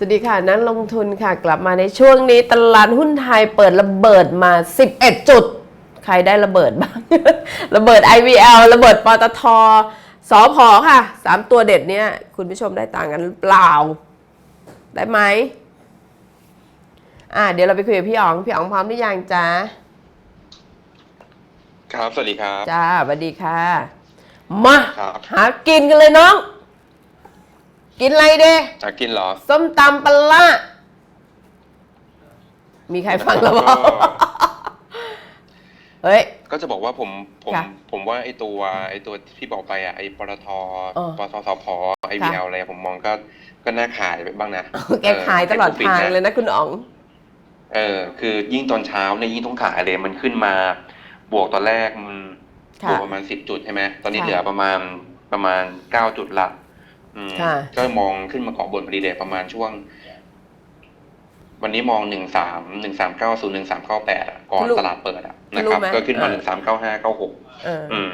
สวัสดีค่ะนักลงทุนค่ะกลับมาในช่วงนี้ตลาดหุ้นไทยเปิดระเบิดมา 11 จุด ใครได้ระเบิดบ้าง ระเบิด IVL ระเบิดปตทสอพอค่ะสามตัวเด็ดเนี่ย คุณผู้ชมได้ต่างกันหรือเปล่า ได้ไหมอ่าเดี๋ยวเราไปคุยกับพี่อ๋อง พี่อ๋องพร้อมหรือยังจ๊ะ ครับ สวัสดีครับ จ้าสวัสดีค่ะ มา ครับ หากินกันเลยน้อง กินอะไรเด้จะกินเหรอ ส้มตำปลาร้ามีใครฟังแล้วบอกก็ เฮ้ย ก็จะบอกว่าผมผมค่ะผมว่าไอตัวไอตัวที่บอกไปอะไอปตทเออปตทสพไอวีเอลอะไรผมมองก็ก็น่าขายไปบ้างนะแกขายตลอดทางเลยนะนะคุณอ๋อง เออคือยิ่งตอนเช้าเนี่ยยิ่งต้องขายเลยมันขึ้นมา บวกตอนแรกมันค่ะบวกประมาณสิบจุดใช่ไหมตอนนี้ค่ะ เหลือประมาณประมาณเก้าจุดละอืมค่ะ ก็มองขึ้นมาเกาะบนพอดีเลยประมาณช่วง วันนี้มองหนึ่งสามหนึ่งสามเก้าศูนย์หนึ่งสามเก้าแปดก่อนทะลุตลาดเปิดอะทะนะลุครับไหมก็ขึ้นมาเออหนึ่งสามเก้าห้าเก้าหกเอออืม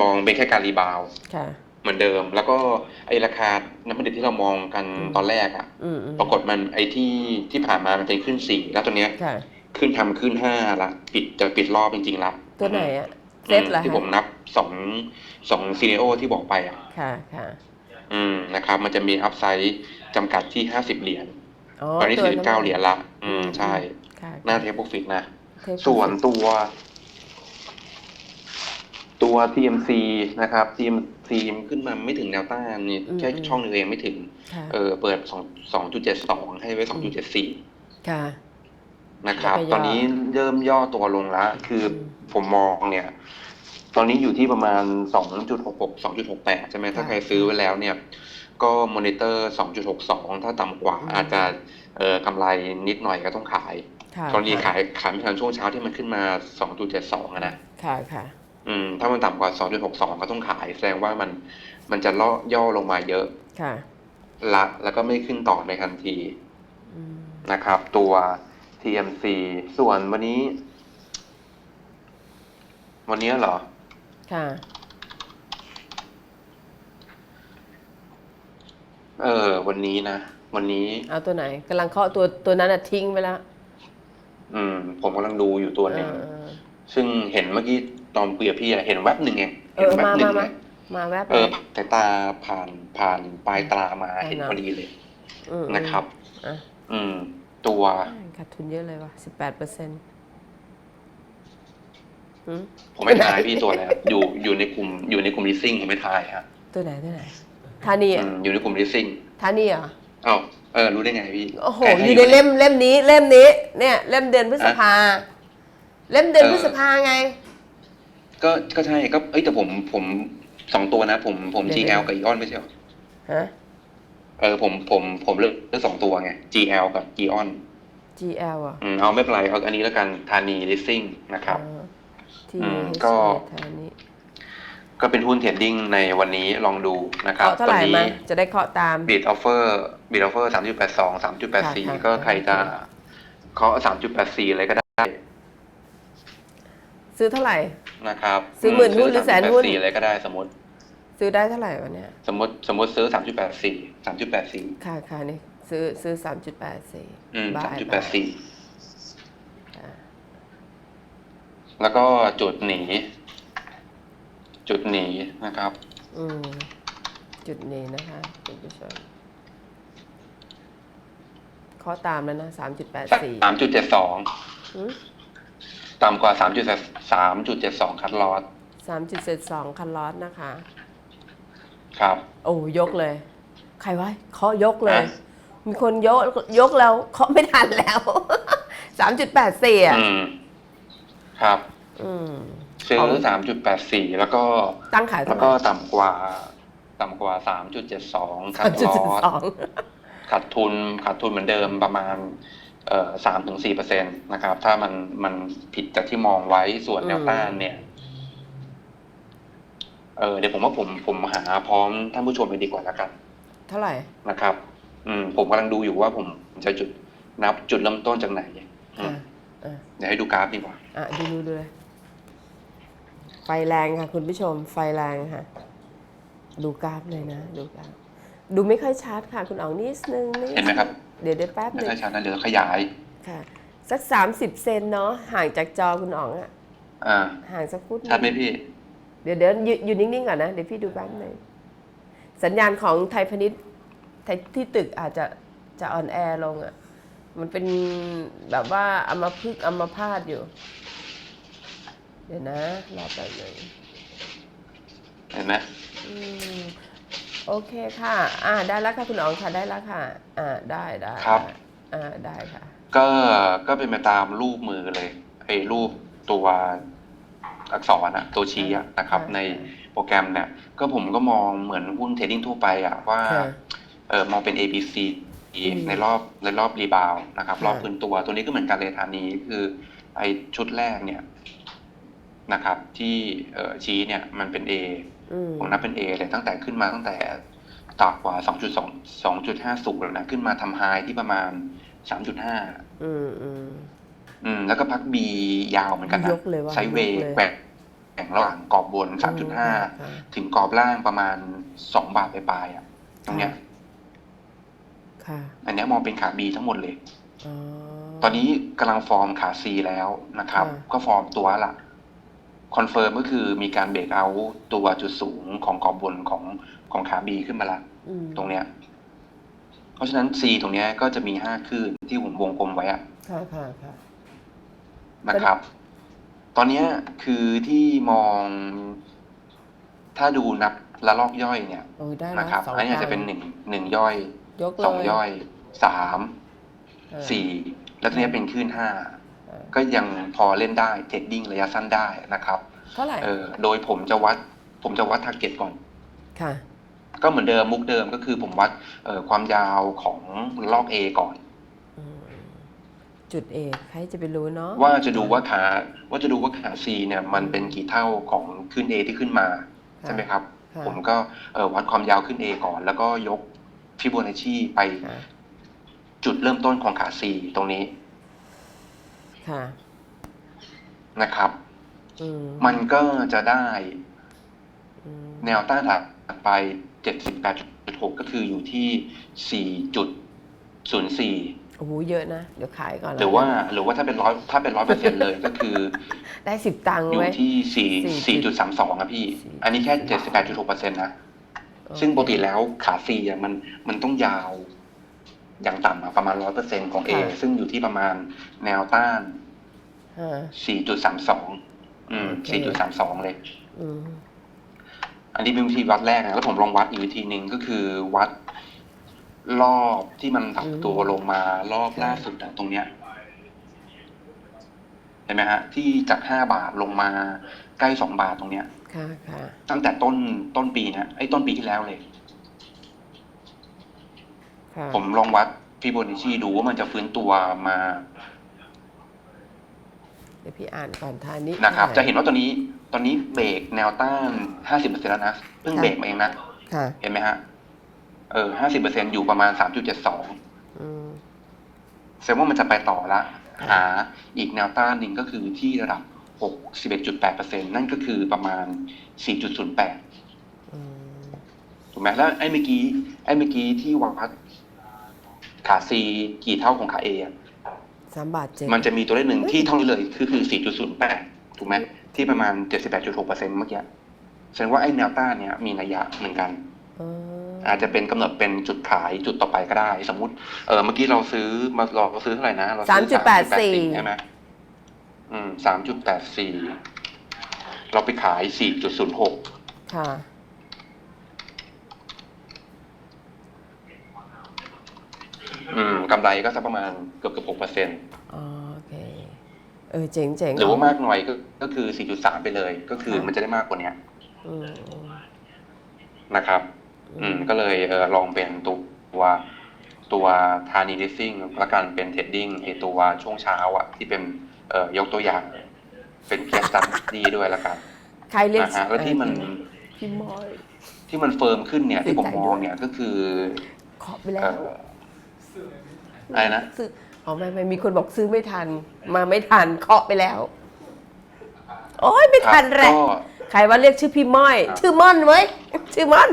มองเป็นแค่การรีบาวด์ค่ะเหมือนเดิม แล้วก็ไอราคาน้ำมันดิบที่เรามองกันอืมตอนแรกอะอืมอืมปรากฏมันไอที่ที่ผ่านมามันเป็นขึ้นสี่แล้วตัวเนี้ยค่ะขึ้นทำขึ้นห้าละปิดจะปิดรอบจริงๆละตัวไหนอะเซอืตมเหรอที่ผมฮะนับสองสองซีเนโอที่บอกไปอะค่ะค่ะ อืมนะครับ มันจะมีอัพไซด์จำกัดที่ห้าสิบเหรียญอ๋อตอนนี้ตัวสี่สิบเก้าเหรียญละ อืมใช่ ค่ะหน้าเทปโปรฟิตนะ เทปส่วนตัว ตัว TMC นะครับ TMC มันขึ้นมาไม่ถึงแนวต้านนี่แค่ช่องหนึงเองไม่ถึง ค่ะเออเปิดสองสองจุดเจ็ดสองให้ไว้สองจุดเจ็ดสี่ค่ะ นะครับ แล้วก็ย่อตอนนี้เริ่มย่อตัวลงแล้ว คืออม ผมมองเนี่ย ตอนนี้อยู่ที่ประมาณ 2.66 2.68 ใช่ไหมถ้าค่ะใครซื้อไว้แล้วเนี่ยก็มอนิเตอร์ 2.62 ถ้าต่ำกว่าอืมอาจจะเออกำไรนิดหน่อยก็ต้องขายค่ะตอนนี้ขายขายไม่ทันช่วงเช้าที่มันขึ้นมา 2.72อะนะค่ะค่ะอืมถ้ามันต่ำกว่า 2.62 ก็ต้องขายแสดงว่ามันมันจะล่อย่อลงมาเยอะค่ะละแล้วก็ไม่ขึ้นต่อในทันทีอืมนะครับ ตัว TMC ส่วนวันนี้ วันนี้เหรอ ค่ะ เออ วันนี้นะ วันนี้ เอาตัวไหนกำลังเคาะตัวตัวนั้นอะทิ้งไปแล้วอืม ผมกำลังดูอยู่ตัวหนึ่งเออ ซึ่งเห็นเมื่อกี้ตอนคุยกับพี่อะเห็นแวบหนึ่งเองเอเห็นอแวบมาหนึ่มางมา นะมาแวบเออเลยสายตาผ่านผ่านปลายตรามาใช่เห็นเนอะ พอดีเลยอืมนะครับ อะอืม ตัว ขาดทุนเยอะเลยว่ะสิบแปดเปอร์เซ็นต์ ผมไม่ทายพี่ตัวแล้วอยู่อยู่ในกลุ่มอยู่ในกลุ่ม leasing ผมไม่ทายฮะตัวไหนตัวไหนธานีอือะมอยู่ในกลุ่ม leasing ธานีเหรอเอ้าเออรู้ได้ไงพี่โอ้โหใครอให้ยู่ในเล่มเล่มนี้เล่มนี้ เนี่ย เล่มเดือนพฤษภาเล่มเดือนเออพฤษภาไง ก็ก็ใช่ก็เอ้ยแต่ผมผมสองตัวนะ ผมผมเดี๋ยว GL กับ Eon ไม่ใช่เหรอฮะเออผมผมผมเลือกเลือกสองตัวไง GL กับ Eon GL อะอืมเอาไม่เป็นไรเอาอันนี้แล้วกันธานี leasing นะครับ อ๋อทีอืมเอชก็ธานีก็เป็นหุ้นเทรดดิ้งในวันนี้ลองดูนะครับเคาะเท่าไหร่นี้มาจะได้เคาะตามบิดออฟเฟอร์บิดออฟเฟอร์สามจุดแปดสองสามจุดแปดสี่ค่ะก็ค่ะใครจะเคาะสามจุดแปดสี่อะไรก็ได้ ซื้อเท่าไหร่นะครับ ซื้อหมื่นหุ้นหรือแสนหุ้น3.84อะไรก็ได้สมมติ ซื้อได้เท่าไหร่วันเนี้ยสมมติสมมติซื้อสามจุดแปดสี่สามจุดแปดสี่ค่ะค่ะนี่ซื้อซื้อสามจุดแปดสี่อืมบาสามยจุดแปดสี่ ค่ะ แล้วก็จุดหนี จุดหนีนะครับ อืม จุดนี้นะคะคุณผู้ชมเคาะตามแล้วนะสามจุดแปดสี่สามจุดเจ็ดสองต่ำกว่าสามจุดสามจุดเจ็ดสองคัดลอสสามจุดเจ็ดสองคันลอสนะคะ ครับ โอ้ยกเลย ใครวะเคาะยกเลยฮะมีคนยกยกแล้วเคาะไม่ทันแล้วสามจุดแปดสี่อะอืมครับอืม ซื้ของอสามจุดแปดสี่แล้วก็ตั้งขายแล้เท่าวไหก็ร่ต่ำกว่า ต่ำกว่าสามจุดเจ็ดสองคัสาดมจุดลเจ็ดอสสองขาดทุนขาดทุนเหมือนเดิมประมาณเอ่อสามถึงสี่เปอร์เซ็นตนะครับ ถ้ามันมันผิดจากที่มองไว้ส่วนแนวต้านเนี่ยเออเดี๋ยวผมว่าผมผมหาพร้อมท่านผู้ชมไปดีกว่าแล้วกัน เท่าไหร่นะครับ อืม ผมกำลังดูอยู่ว่าผมจะจุดนับจุดเริ่มต้นจากไหนอือะมอะเดี๋ยวให้ดูกราฟดีกว่า อะดูดูดูเลยไฟ แรงค่ะ คุณผู้ชมไฟแรงค่ะ ดูกราฟเลยนะ ดูกราฟดูไม่ค่อยชัดค่ะ คุณอ๋องนิดนึงนิดเห็นไหมครับนเดี๋ยวเดี๋ยวแป๊บหไม่นึงค่อยชัดนะเดี๋ยวขยายค่ะ สัก30เซนเนาะห่างจากจอคุณอ๋องอะอ่าห่างสักฟุตนึ่งชัดไหมพี่ เดี๋ยวเดี๋ยวอยู่อยู่นิ่งๆก่อนนะ เดี๋ยวพี่ดูแป๊บหนึงสัญญาณของไทยพาณิชย์ไทยที่ตึกอาจจะจะออนแอร์ลงอะ่ะ มันเป็นแบบว่าอามาพึกษ์อามาพาดอยู่ เดี๋ยวนะรอแป๊บหนึงเห็นไหมอืมโอเคค่ะ อ่าได้แล้วค่ะคุณอ๋องค่ะได้แล้วค่ะ อ่าได้ได้ครับ อ่าได้ค่ะ ก็ก็เป็นไปตามรูปมือเลยไอ้รูปตัวอักษรอะตัวชี้อะนะครับค่ะในโปรแกรมเนี่ย ก็ผมก็มองเหมือนหุ้นเทรดดิ้งทั่วไปอะว่าค่ะเออมองเป็น A B C อืมในรอบในรอบรีบาวนะครับ ค่ะ รอบพื้นตัวตัวนี้ก็เหมือนกันเลยทานนี้คือไอชุดแรกเนี่ย นะครับ ที่เอ่อชี้เนี่ยมันเป็น A อืมผมนับเป็น A เลยตั้งแต่ขึ้นมาตั้งแต่ต่ำกว่า 2.2 2.50แล้วนะขึ้นมาทำไฮที่ประมาณ 3.5 อืมอืมอืมแล้วก็พัก B ยาวเหมือนกันนะยกเลยว่าไซด์เวย์ยกเลยแกว่งแกว่งระหว่างกรอบบนค่ะ3.5 ถึงกรอบล่างประมาณ 2 บาทปลายๆอะ ตรงเนี้ยค่ะอันเนี้ยมองเป็นขา B ทั้งหมดเลยอ๋อตอนนี้กำลังฟอร์มขา C แล้วนะครับค่ะก็ฟอร์มตัวละ คอนเฟิร์มก็คือมีการเบรกเอาตัวจุดสูงของกรอบบนของของขา B ขึ้นมาละอืมตรงเนี้ย เพราะฉะนั้น C ตรงเนี้ยก็จะมีห้าคลื่นที่ผมวงกลมไว้อะค่ะค่ะค่ะนะครับ ตอนเนี้ยคือที่มองถ้าดูนับละลอกย่อยเนี่ยโอ้ยได้แล้วนะครับสองอันนี้อาจจะเป็นหนึ่งหนึ่งย่อยยกเลยสองย่อยสามเออสี่แล้วตัวเนี้ยเป็นคลื่นห้าเออ ก็ยังพอเล่นได้เทรดดิ้งระยะสั้นได้นะครับเท่าไหร่เออโดยผมจะวัดผมจะวัดทาร์เก็ตก่อนค่ะก็เหมือนเดิมมุกเดิมก็คือผมวัดเอ่อความยาวของลอก A ก่อนอืมจุดเอกใครจะไปรู้เนาะว่าจะดูว่าขาว่าจะดูว่าขา C เนี่ยมันเป็นกี่เท่าของขึ้น A ที่ขึ้นมาค่ะใช่ไหมครับค่ะผมก็เอ่อวัดความยาวขึ้น A ก่อน แล้วก็ยกฟิโบนัชชีไปค่ะจุดเริ่มต้นของขา C ตรงนี้ ค่ะ นะครับ อืมมันก็จะได้อืมแนวต้านถัดไป 78.6 ก็คืออยู่ที่ 4.04 โอ้โหเยอะนะ เดี๋ยวขายก่อนหรือว่า หรือว่าถ้าเป็นร้อยถ้าเป็นร้อยเปอร์เซ็นเลยก็คือ ได้สิบตังค์อยู่ไว้ ที่สี่สี่สี่จุดสามสองอะพี่สี่ อันนี้แค่เจ็ดสิบแปดจุดหกเปอร์เซ็นต์นะ ซึ่งปกติแล้วขาซีอะมันมันต้องยาวอ ย่างต่ำอะประมาณร้อยเปอร์เซ็นของ A ซึ่งอยู่ที่ประมาณแนวต้าน อ่าสี่จุดสามสองอืม โอเคสี่จุดสามสองเลย อืม อันนี้เป็นวิธีวัดแรกนะ แล้วผมลองวัดอีกวิธีหนึ่งก็คือวัดรอบที่มันถักตัวลงมารอบล่าสุดอะตรงเนี้ย เห็นไหมฮะ ที่จากห้าบาทลงมาใกล้สองบาทตรงเนี้ย ค่ะค่ะตั้งแต่ต้นต้นปีนะไอ้ยต้นปีที่แล้วเลย ค่ะ ผมลองวัดฟิโบนัชชีดูว่ามันจะฟื้นตัวมาเดี๋ยวพี่อ่านก่อนทานนี้นะครับค่จะเห็นว่าตอนนี้ตอนนี้เบรกแนวต้านห้าสิบเปอร์เซ็นแล้วนะเพิ่งเบรกมาเองนะค่ะ เห็นไหมฮะเออห้าสิบเปอร์เซ็นอยู่ประมาณสามจุดเจ็ดสองอืมแสดงว่ามันจะไปต่อละ หาอีกแนวต้านหนึ่งก็คือที่ระดับ61.8%นั่นก็คือประมาณ4.08อืมถูกไหมแล้วไอ้เมื่อกี้ไอ้เมื่อกี้ที่วัด ขา C กี่เท่าของขา A อะสามบาทเจ็ดมันจะมีตัวเลขหนึ่งที่เท่านี้เลยคือคือ 4.08 ถูกไหมที่ประมาณ 78.6%เมื่อกี้แสดงว่าไอ้แนวต้านเนี้ยมีนัยยะเหมือนกันอ๋ออาจจะเป็นกำหนดเป็นจุดขายจุดต่อไปก็ได้ สมมุติเออเมื่อกี้เราซื้อมาเราซื้อเท่าไหร่นะเราซื้อ3.84ใช่ไหมอืมสามจุดแปดสี่เราไปขายสี่จุดศูนย์หกค่ะ อืมกำไรก็สักประมาณเกือบเกือบหกเปอร์เซ็นต์อ๋อโอเค เออเจ๋งเจ๋งหรือว่ามากหน่อยก็ก็คือสี่จุดสามไปเลย ก็คือค่ะมันจะได้มากกว่าเนี้ยอืมอืมนะครับ อืมก็เลยเออลองเป็นตัวตัวทานีดิซิ่งและกันเป็นเทรดดิ้งไอตัวช่วงเช้าอะที่เป็นเอ่อยกตัวอย่าง เป็นเคสตัดดีด้วยละกันใครเรียกนะฮะแล้วที่มันพี่มอยที่มันเฟิร์มขึ้นเนี่ยที่ผมดีใจมด้วยองเนี่ยก็คือเคาะไปแล้เอ่ว ออะไรนะซื้ออ๋อไม่ไม่มีคนบอกซื้อไม่ทัน มาไม่ทันเคาะไปแล้ว โอ้ยไม่ทันแหละก็ใครว่าเรียกชื่อพี่ม้อยครับชื่อม่อนเว้ยชื่อม่อน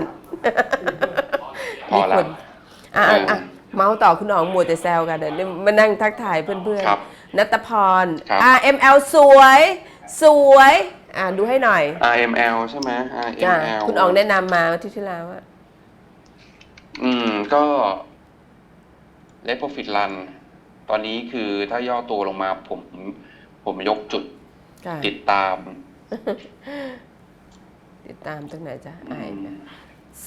พอละ มีคนอะเอออ่อะเมาส์ต่อคุณอ๋องมัวแต่แซวกันเดี๋ยวนี้มานั่งทักทายเพื่อนครับๆนัตพร ครับ RML สวย สวยอ่าดูให้หน่อย RML ใช่ไหม จ้ะ RML คุณอ๋องแนะนำมาวันที่ที่แล้วอะอืม ก็ Let Profit Run ตอนนี้คือถ้าย่อตัวลงมาผม ผมยกจุดค่ะติดตาม ติดตามตรงไหนจ้ะอืม RML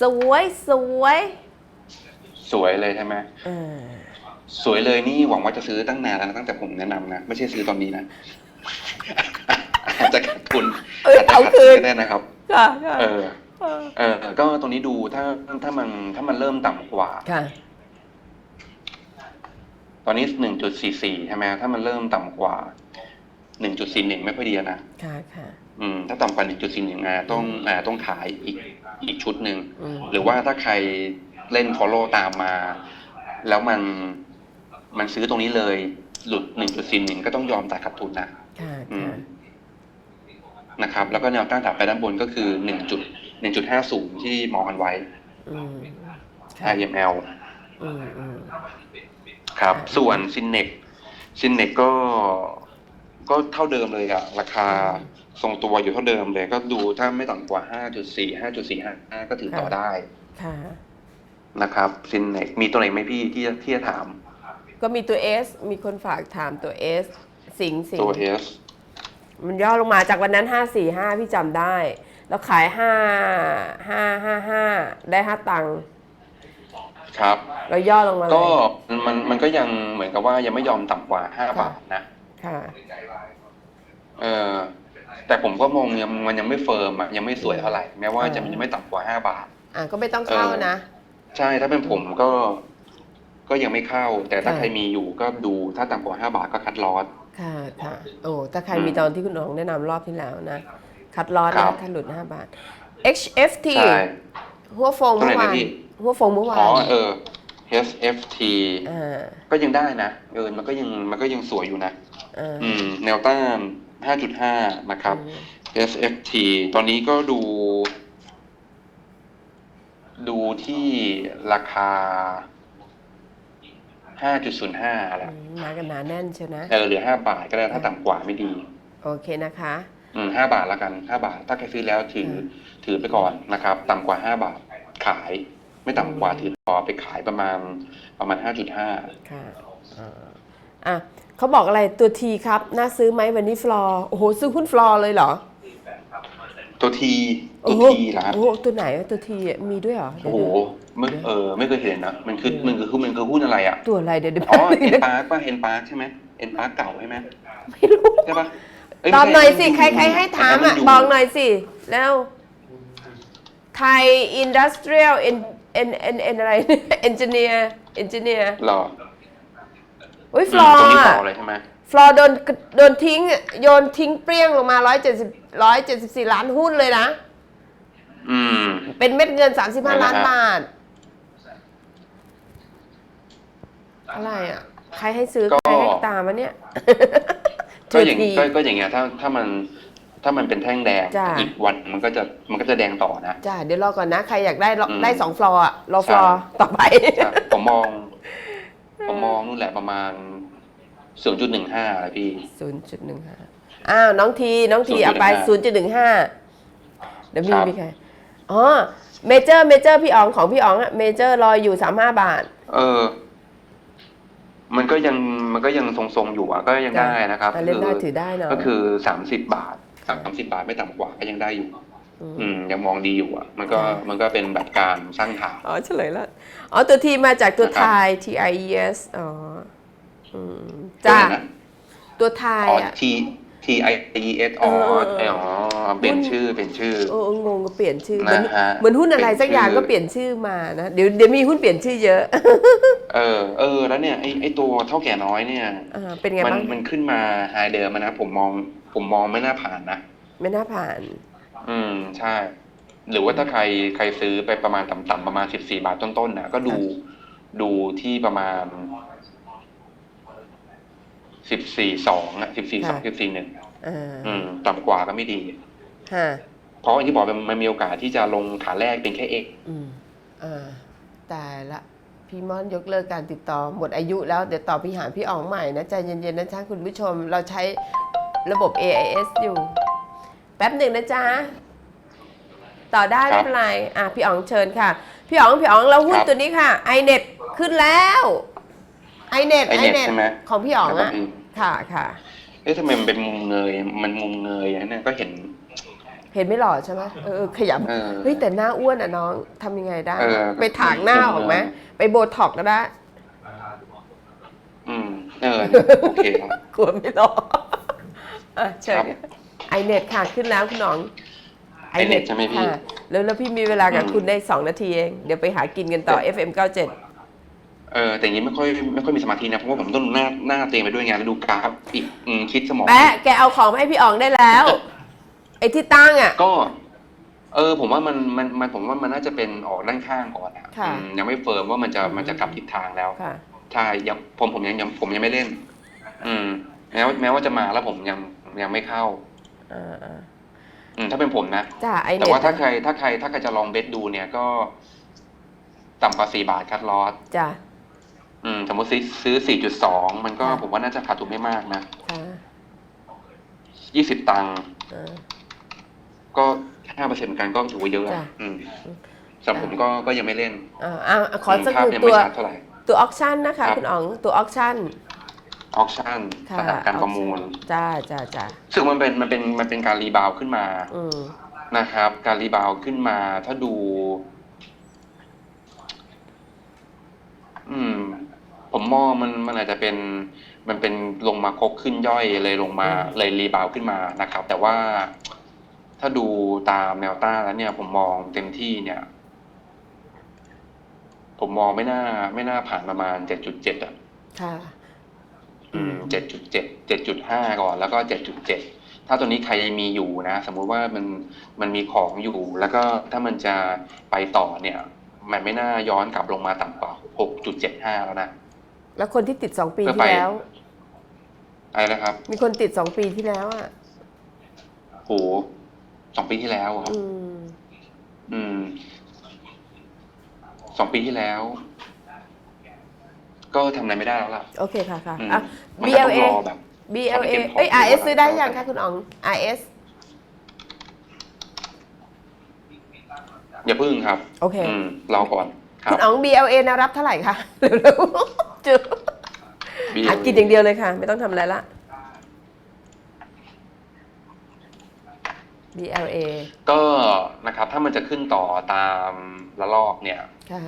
สวยสวย สวยเลยใช่ไหมเออสวยเลยนี่หวังว่าจะซื้อตั้งนานแล้วนะตั้งแต่ผมแนะนำนะ ไม่ใช่ซื้อตอนนี้นะอาจจะขาดทุนเอ้ยอาจจะเอาขาดคืทุนนก็ได้นะครับค่ะค่ะเออเออเออ ก็ตรงนี้ดูถ้าถ้ามันถ้ามันเริ่มต่ำกว่าค่ะ ตอนนี้หนึ่งจุดสี่สี่ใช่ไหมถ้ามันเริ่มต่ำกว่าหนึ่งจุดสี่หนึ่งไม่ค่อยดีนะค่ะค่ะอืมถ้าต่ำกว่าหนึ่งจุดสี่หนึ่งอะต้องอ่าต้องขายอีกอีกชุดหนึ่งอืมหรือว่าถ้าใครเล่น follow ตามมา แล้วมันมันซื้อตรงนี้เลย หลุด1.41ก็ต้องยอมจ่ายขาดทุนนะค่ะอืมค่ะนะครับ แล้วก็แนวต้านถัดไปด้านบนก็คือ1จุด1.50ที่มองกันไว้อืมค่ะ IML อืมอืม ครับค่ะส่วน Synex Synex ก็ก็เท่าเดิมเลยอะราคาทรงตัวอยู่เท่าเดิมเลย ก็ดูถ้าไม่ต่ำกว่า 5.4 5.45ก็ถือต่อได้ค่ะนะครับ Synex มีตัวไหนไหมพี่ที่ที่จะถาม ก็มีตัว S มีคนฝากถามตัว S สิงสิงตัว S มันย่อลงมาจากวันนั้น 545 พี่จำได้ แล้วขาย 5 5 5 5 ได้ 5 ตังค์ ครับแล้วย่อลงมาเลก็ยมันมันก็ยังเหมือนกับว่ายังไม่ยอมต่ำกว่าห้าค่ะบาทนะค่ะเออแต่ผมก็มองยังมันยังไม่เฟิร์มอะยังไม่สวยเท่าไหร่แม้ว่าเออจะมันยังไม่ต่ำกว่าห้าบาท อะก็ไม่ต้องเข้าเออนะ ใช่ถ้าเป็นผมก็ ก็ยังไม่เข้า แต่ถ้าค่ะใครมีอยู่ก็ดูถ้าต่ำกว่าห้าบาทก็คัดลอสค่ะค่ะโอ้ถ้าใครอืมมีตอนที่คุณอ๋องแนะนำรอบที่แล้วนะ คัดลอดครันะบคัดหลุด5บาท HFT ใช่หัวฟงตัวเมื่ไหนอวานะนพี่หัวฟงเมื่อวาอ๋อนเออ SFT อ่าก็ยังได้นะเออมันก็ยังมันก็ยังสวยอยู่นะอ่าอืม แนวต้าน 5.5 นะครับอืม SFT ตอนนี้ก็ดู ดูที่ราคา 5.05 แล้วอืมมากันหนาแน่นเชียวนะ เออ เหลือ 5 บาทก็ได้ถ้าต่ำกว่าไม่ดี โอเคนะคะ อืม5บาทละกัน5บาท ถ้าใครซื้อแล้วถืออืมถือไปก่อนนะครับ ต่ำกว่า5บาทขาย ไม่ต่ำกว่าถือต่อไปขายประมาณประมาณ 5.5 ค่ะอ่าอะเขาบอกอะไรตัวทีครับ น่าซื้อไหมวันนี้ฟลอร์โอ้โห ซื้อหุ้นฟลอร์เลยเหรอ ตัวทีตัวโอ้โหทีเหรอฮะโอ้โหตัวไหนอะตัวทีอะมีด้วยเหรอโอ้โหไม่เออไม่เคยเห็นนะ มันคือมันคือมันคือหุ้นอะไรอะ ตัวอะไรเดี๋ยวเดี๋ยวอ๋อแป๊บนึงเอ็นนะปาร์คป่ะเอ็นปาร์คใช่ไหมเอ็นปาร์คเก่าใช่ไหมไม่รู้ ใช่ป่ะเยตอบหน่อยสิไม่ใครใครให้ถามอะนนั้นบอกหน่อยสิ แล้ว ไทยอินดัสเทรียล เอ็นเอ็นเอ็นเอ็นอะไรเอนจิเนียร์เอนจิเนียร์หรออุ้ยฟลอตรงร์นี้อะต่อเลยใช่ไหมฟลอร์โดนโดนทิ้งโยนทิ้งเปรี้ยงลงมา170 174ล้านหุ้นเลยนะ อืม เป็นเม็ดเงินนั่น35แหละล้านฮะบาท อะไรอะ ใครให้ซื้อก็ใครให้ตามวะเนี่ย ก็อย่างทีก็ก็อย่างเงี้ยถ้าถ้ามัน ถ้ามันเป็นแท่งแดงจ้ะ อีกวันมันก็จะมันก็จะแดงต่อนะ จ้าเดี๋ยวรอก่อนนะ ใครอยากได้รออืมได้สองฟลอร์อะรอฟลอร์ใช่ ต่อไป ครับผมมอง ผมมองนู่นแหละประมาณ 0.15อะไรพี่0.15อ้าว น้องที น้องทีเอาไป0.15เดี๋ยวมีครับ มีใคร อ๋อ เมเจอร์ เมเจอร์พี่อ๋องของพี่อ๋องอะเมเจอร์รออยู่35บาท เออ มันก็ยังมันก็ยังทรงๆอยู่อะก็ยังจ้ะ ได้นะครับอะเล่นได้ถือได้เนอะก็คือสามสิบบาทค่ะ สามสิบบาทไม่ต่ำกว่าก็ยังได้อยู่ อืมอืมยังมองดีอยู่อะ มันก็ค่ะมันก็เป็นแบบการสร้างฐานอ๋อเฉลยแล้วอ๋อตัวทีมาจากตัวนะครับไทย T I E S อ๋ออืมจ้าตัวไหนนะตัวไทยอ๋ออะ T T I E S อ๋อเออเอออ๋อเปลี่ยนชื่อเป็นชื่อเออเอองงก็เปลี่ยนชื่อเหมือนนะฮะเหมือนหุ้นอะไรสักอย่างเปลี่ยนชื่อก็เปลี่ยนชื่อมานะเดี๋ยวเดี๋ยวมีหุ้นเปลี่ยนชื่อเยอะ เออเออแล้วเนี่ยไอไอตัวเท่าแก่น้อยเนี่ยอ่าเป็นไงมันบ้างมันขึ้นมาไฮเดิมอะนะผมมอง ผมมองไม่น่าผ่านนะ ไม่น่าผ่าน อืมใช่ หรือว่าถ้าใครใครซื้อไปประมาณต่ำๆประมาณสิบสี่บาทต้นๆนะก็ดูดูที่ประมาณสิบสี่สองอะสิบสี่สองค่ะสิบสี่หนึ่งอ่าอืมต่ำกว่าก็ไม่ดีฮะเพราะอย่างที่บอกมันมันมีโอกาสที่จะลงขาแรกเป็นแค่เอกอืมอ่าตายละพพี่ม่อนยกเลิกการติดต่อหมดอายุแล้วเดี๋ยวต่อพี่หาพี่อ๋องใหม่นะใจเย็นๆนะจ๊ะคุณผู้ชม เราใช้ ระบบ AIS อยู่ แป๊บหนึ่งนะจ๊ะ ต่อได้ครัไม่บเป็นไรอะพี่อ๋องเชิญค่ะ พี่อ๋องพี่อ๋องเราหุ้นครับตัวนี้ค่ะ iNet ขึ้นแล้ว iNet iNet ใช่ไหมของพี่อ๋องครับอะผมค่ะค่ะเอ๊ะทำไมมันเป็นมุมเงย มันมุมเงยอะเนี่ยก็เห็น เห็นไม่หล่อใช่ไหมเออเออขยับเออเฮ้ยแต่หน้าอ้วนอะน้องทำยังไงได้เออไปถางหน้าออกไหมไปโบท็อกก็ได้ อืมเออโอเคครับกลัวไม่หล่อ อะเชิญครับไอเน็ตค่ะขึ้นแล้วคุณน้อง iNet ใช่ไหมพี่ ค่ะแล้วแล้วพี่มีเวลากับอืม คุณได้2นาทีเอง เดี๋ยวไปหากินกันต่อ FM 97 เออแต่อย่างนี้ไม่ค่อยไม่ค่อยมีสมาธินะเพราะว่าผมต้องดูหน้าหน้าเตียงไปด้วยไงแล้วดูกราฟอีกอืมคิดสมอง แปะแกเอาของมาให้พี่อ๋องได้แล้ว ไอ้ที่ตั้งอะ ก็ เออ ผมว่ามันมันมันผมว่ามันน่าจะเป็นออกด้านข้างก่อนอะค่ะ อืมยังไม่เฟิร์มว่ามันจะอืมมันจะกลับทิศทางแล้ว ค่ะ ใช่ยังผมผมยังยังผมยังไม่เล่น อืม แม้ว่าแม้ว่าจะมาแล้วผมยัง ยังไม่เข้าอ่าอ่าอืมถ้าเป็นผมนะ จ้าไอแต่เน็ตว่าถ้าใครถ้าใครถ้าใครจะลองเบสดูเนี่ยก็ ต่ำกว่าสี่บาทคัดลอสจ้า อืมสมมติซื้อซื้อสี่จุดสองมันก็ค่ะ ผมว่าน่าจะขาดทุนไม่มากนะค่ะยี่สิบตังค์อ่า ก็ห้าเปอร์เซ็นต์กันก็ถือว่าเยอะอะจ้ะ อืมสำหรับผมก็ก็ยังไม่เล่นอ่าอ่าขอสักภาหพนึ่งยังตัไม่ว ชัดเท่าไหร่ ตัวออกชั่นนะครัคะบคุณอ๋องตัวออกชั่น ออคชั่นค่ะสถานการประมูล จ้าจ้าจ้าซึ่งมันเป็นมันเป็นมันเป็นการรีบาวด์ขึ้นมาอืมนะครับ การรีบาวด์ขึ้นมา ถ้าดู อืม ผมมองมันมันอาจจะเป็น มันเป็นลงมาคกขึ้นย่อยเลยลงมาอืมเลยรีบาวด์ขึ้นมานะครับ แต่ว่าถ้าดูตามแนวต้านแล้วเนี่ย ผมมองเต็มที่เนี่ย ผมมองไม่น่า ไม่น่าผ่านประมาณเจ็ดจุดเจ็ดอะค่ะอืม เจ็ดจุดเจ็ดเจ็ดจุดห้าก่อนแล้วก็เจ็ดจุดเจ็ดถ้าตัวนี้ใครมีอยู่นะ สมมุติว่ามันมันมีของอยู่ แล้วก็ถ้ามันจะไปต่อเนี่ย มันไม่น่าย้อนกลับลงมาต่ำกว่าหกจุดเจ็ดห้าแล้วนะ แล้วคนที่ติดสองปีก็ที่ไปแล้วอะไรนะครับ มีคนติดสองปีที่แล้วอะโหสองปีที่แล้วอะครับอืมอืมสองปีที่แล้ว ก็ทำอะไรไม่ได้แล้วล่ะ โอเคค่ะค่ะอืมอะมันก็ต้อง BLA รอแบบ BLA เก็บของเอ้ยที่ RS ว่าซื้อได้ยังคะคุณอ๋อง RS อย่าพึ่งครับโอเค อืมรอก่อนครัคุบ ณอ๋อง BLA นะรับเท่าไหร่คะเร็วๆจุ๊บ BLA หากินอย่างเดียวเลยค่ะ ไม่ต้องทำอะไรละ BLA ก็นะครับถ้ามันจะขึ้นต่อตามระลอกเนี่ย ค่ะ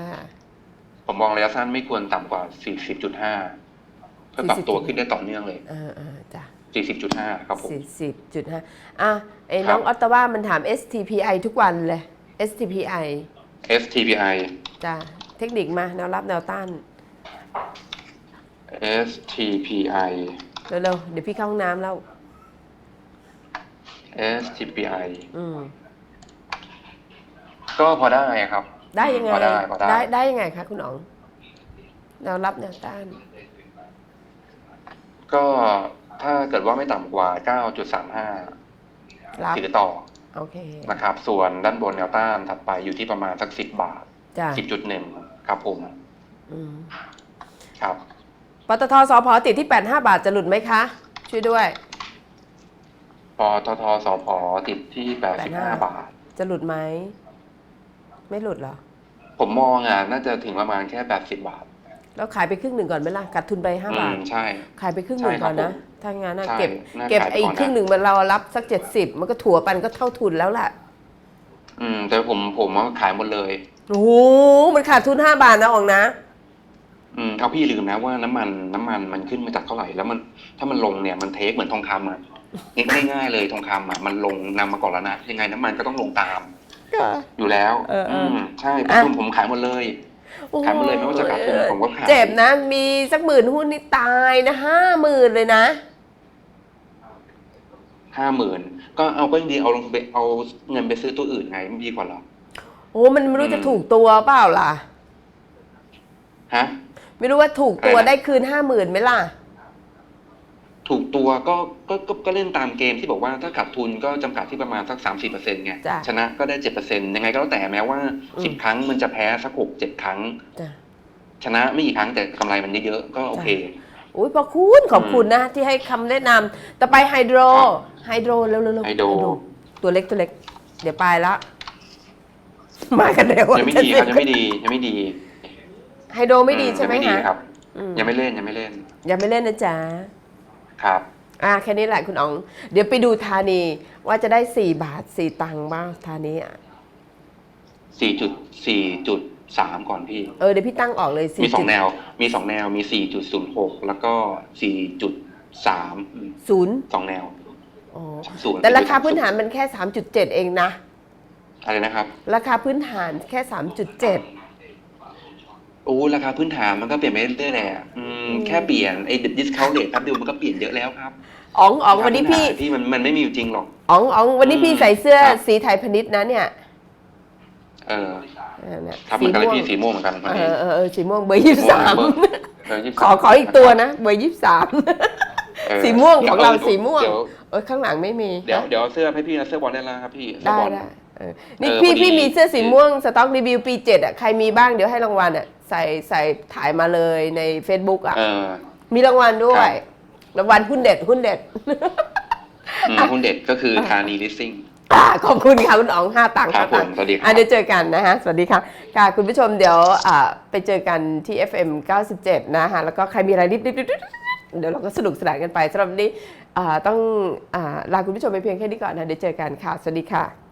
ผมมองระยะสั้นไม่ควรต่ำกว่า 40.5 เพื่อปรับตัวขึ้นได้ต่อเนื่องเลยอ่าอ่าจ้ะ40.5 ครับผมสี่สิบจุดห้าอะไอ้ครับน้องออตตาว่ามันถาม STPI ทุกวันเลย STPI STPI จ้ะเทคนิคมาแนวรับแนวต้าน STPI เร็วๆ เดี๋ยวพี่เข้าห้องน้ำแล้ว STPI อืมก็พอได้ครับ ได้ยังไงพอได้พอได้ได้ ได้ยังไงคะคุณอ๋องแนวรับแนวต้าน ก็ถ้าเกิดว่าไม่ต่ำกว่า 9.35 รับ ถือต่อโอเคนะครับ ส่วนด้านบนแนวต้านถัดไปอยู่ที่ประมาณสัก 10 บาท จ้ะ10.1 ครับผมอืมครับ ปตทสพติดที่ 85 บาทจะหลุดไหมคะ ช่วยด้วย ปตทสพติดที่ 85 บาท จะหลุดไหม ไม่หลุดเหรอ ผมมองอะน่าจะถึงประมาณแค่ 80 บาทแล้วขายไปครึ่งหนึ่งก่อนไหมล่ะขาดทุนไป5บาทอืมใช่ ขายไปครึ่งหนึ่งใช่ครัก่อบนนะผมถ้างั้นนะใช่เก็บ น่าเก็บขายไปไอ้ก่อนนะ ครึ่งหนึ่งมันเรารับสัก70มันก็ถัวปันก็เท่าทุนแล้วล่ะ อืม แต่ผมผมว่าขายหมดเลย โอ้โห มันขาดทุน5บาทนะอองนะ อืมเอาพี่ลืมนะว่าน้ำมันน้ำมันมันขึ้นมาจากเท่าไหร่แล้วมันถ้ามันลงเนี่ยมันเทคเหมือนทองคำอะง่ายๆเลยทองคำอะมันลงนำมาก่อนแล้วนะยังไงน้ำมันก็ต้องลงตาม อยู่แล้วเออเออมใช่ผอะมผมขายหมดเลย ขายหมดเลยไม่ว่าจะขาดทุนผมก็ขาย เจ็บนะ มีสักหมื่นหุ้นนี่ตายนะห้าหมื่นเลยนะ ห้าหมื่นก็เอาก็ยังดีเอาลงไปเอาเงินไปซื้อตัวอื่นไงมันดีกว่าเหรอ โอ้มันไม่รู้อืม จะถูกตัวเปล่าล่ะ ฮะ ไม่รู้ว่าถูกตัวอะไรนะ ได้คืนห้าหมื่นไหมล่ะ ถูกตัวก็ก็ก็ก็เล่นตามเกมที่บอกว่าถ้าขาดทุนก็จำกัดที่ประมาณสักสามสี่เปอร์เซ็นต์ไงจ้ะชนะก็ได้เจ็ดเปอร์เซ็นต์ยังไงก็แล้วแต่แม้ว่าอืม สิบครั้งมันจะแพ้สักหกเจ็ดครั้ง จ้ะ ชนะไม่กี่ครั้งแต่กำไรมันเยอะๆก็โอเค อุ้ยพอคุณขอบคุณนะ ที่ให้คำแนะนำต่อไปไฮโดรครับไฮโดรเร็วๆๆไฮโดร ตัวเล็กตัวเล็ก เดี๋ยวไปละ มากันเร็วยังไม่ดีครับยังไม่ดียังไม่ดีไฮโดรไม่ดีอืใช่ไหมยังไม่ดีคะครับ อืมยังไม่เล่นยังไม่เล่น ยังไม่เล่นนะจ๊ะ ครับ อะแค่นี้แหละคุณอ๋อง เดี๋ยวไปดูธานีว่าจะได้4บาท4ตังค์บ้างธานีอะสี่จุดสี่จุดสามก่อนพี่ เออเดี๋ยวพี่ตั้งออกเลยมีสองแนว มีสองแนว มีสี่จุดศูนย์หกแล้วก็สี่จุดสามศูนย์สองแนวอ๋อศูนย์แต่ราคาพื้นฐานมันแค่3.7เองนะ อะไรนะครับ ราคาพื้นฐานแค่3.7 โอ้ราคาพื้นฐานมันก็เปลี่ยนไปเรื่อยๆแหละอืมแค่เปลี่ยนไอ้ดิสคาวเลทแป๊บเดียวมันก็เปลี่ยนเยอะแล้วครับอ๋องอ๋องวันนี้พี่ราคาพื้ฐาที่มันมันไม่มีอยู่จริงหรอกอ๋องอ๋องวันนี้พี่ใส่เสื้อครับสีไทยพาณิชย์นะเนี่ย เออเออเนี่ยครับเหมือนกันเลยพี่สีม่วงเหมือนกันวันเอนี้อเออเออสีม่วงเบอร์ยี่สิบสามเบอร์23ขอขออีกตัวนะเบอร์ยี่สิบสามเออสีม่วงของเราดี๋ยสีม่วงเดี๋ยวเออข้างหลังไม่มี เดี๋ยวเดี๋ยวเอาเสื้อให้พี่นะเสื้อบอลได้แล้วครับพี่เสื้อได้บอลได้เออนี่เออพี่พอดีพี่มีเสื้อสีม่วงสต็อกรีวิวปีเจ็ดอะใครมีบ้างเดี๋ยวให้รางวัลอะ ใส่ใส่ถ่ายมาเลยใน Facebook อะ เออ มีรางวัลด้วครัยบรางวัลหุ้นเด็ดหุ้นเด็ด อืมหุ้นเด็ดก็คือธานีลิสซิ่ง อ่าขอบคุณค่ะ คุณอ๋องห้าตังค์ครัห้าบตังค์ผมสวัสดีครับ อะเดี๋ยวเจอกันนะฮะ สวัสดีค่ะ ค่ะคุณผู้ชมเดี๋ยวอ่าไปเจอกันที่ FM 97 นะฮะ แล้วก็ใครมีอะไรรีบๆๆเดี๋ยวเราก็สนุกสนานกันไปสำหรับวันนี้อ่าต้องอาลาคุณผู้ชมไปเพียงแค่นี้ก่อนนะ เดี๋ยวเจอกันค่ะ สวัสดีค่ะ